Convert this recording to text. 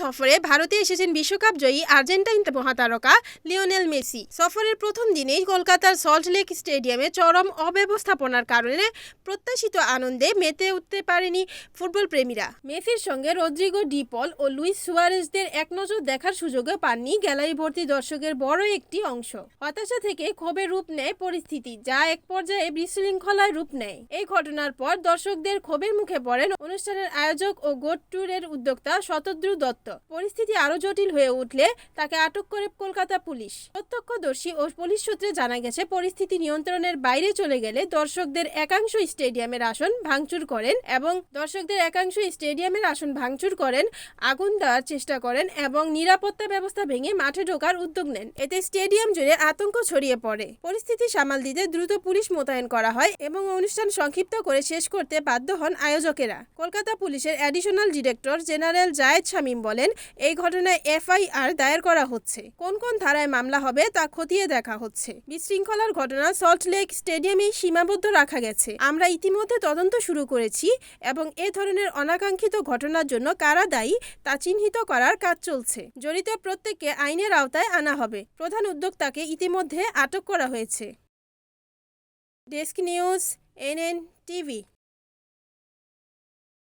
সফরে ভারতে এসেছেন বিশ্বকাপ জয়ী আর্জেন্টাইন মহাতারকা লিওনেল মেসি। সফরের প্রথম দিনেই কলকাতার সল্টলেক স্টেডিয়ামে চরম অব্যবস্থাপনার কারণে প্রত্যাশিত আনন্দে মেতে উঠতে পারেনি ফুটবল প্রেমীরা। মেসির সঙ্গে রদ্রিগো ডিপল ও লুইস সুয়ারেজদের এক নজর দেখার সুযোগও পাননি গ্যালারি ভর্তি দর্শকের বড় একটি অংশ। হতাশা থেকে ক্ষোভে রূপ নেয় পরিস্থিতি, যা এক পর্যায়ে বিশৃঙ্খলায় রূপ নেয়। এই ঘটনার পর দর্শকদের ক্ষোভের মুখে পড়েন অনুষ্ঠানের আয়োজক ও গোট ট্যুরের উদ্যোক্তা শতদ্রু দত্ত। পরিস্থিতি আরও জটিল হয়ে উঠলে তাকে আটক করে কলকাতা পুলিশ। প্রত্যক্ষদর্শী ও পুলিশ সূত্রে জানা গেছে, পরিস্থিতি নিয়ন্ত্রণের বাইরে চলে গেলে দর্শকদের একাংশ স্টেডিয়ামের আসন ভাঙচুর করেন এবং দর্শকদের একাংশ স্টেডিয়ামের আসন ভাঙচুর করেন, আগুন দেওয়ার চেষ্টা করেন এবং নিরাপত্তা ব্যবস্থা ভেঙে মাঠে ঢোকার উদ্যোগ নেন। এতে স্টেডিয়াম জুড়ে আতঙ্ক ছড়িয়ে পড়ে। পরিস্থিতি সামাল দিতে দ্রুত পুলিশ মোতায়েন করা হয় এবং অনুষ্ঠান সংক্ষিপ্ত করে শেষ করতে বাধ্য হন আয়োজকেরা। কলকাতা পুলিশের additional director general Zayed Shamim বলেন, এই ঘটনায় এফআইআর দায়ের করা হচ্ছে। কোন কোন ধারায় মামলা হবে তা খতিয়ে দেখা হচ্ছে। বিশৃঙ্খলার ঘটনা সল্ট লেক স্টেডিয়ামেই সীমাবদ্ধ রাখা গেছে। আমরা ইতিমধ্যে তদন্ত শুরু করেছি এবং এ ধরনের অনাকাঙ্ক্ষিত ঘটনার জন্য কারা দায়ী তা চিহ্নিত করার কাজ চলছে। জড়িত প্রত্যেককে আইনের আওতায় আনা হবে। প্রধান উদ্যোক্তাকে ইতিমধ্যে আটক করা হয়েছে। Desk news, NN TV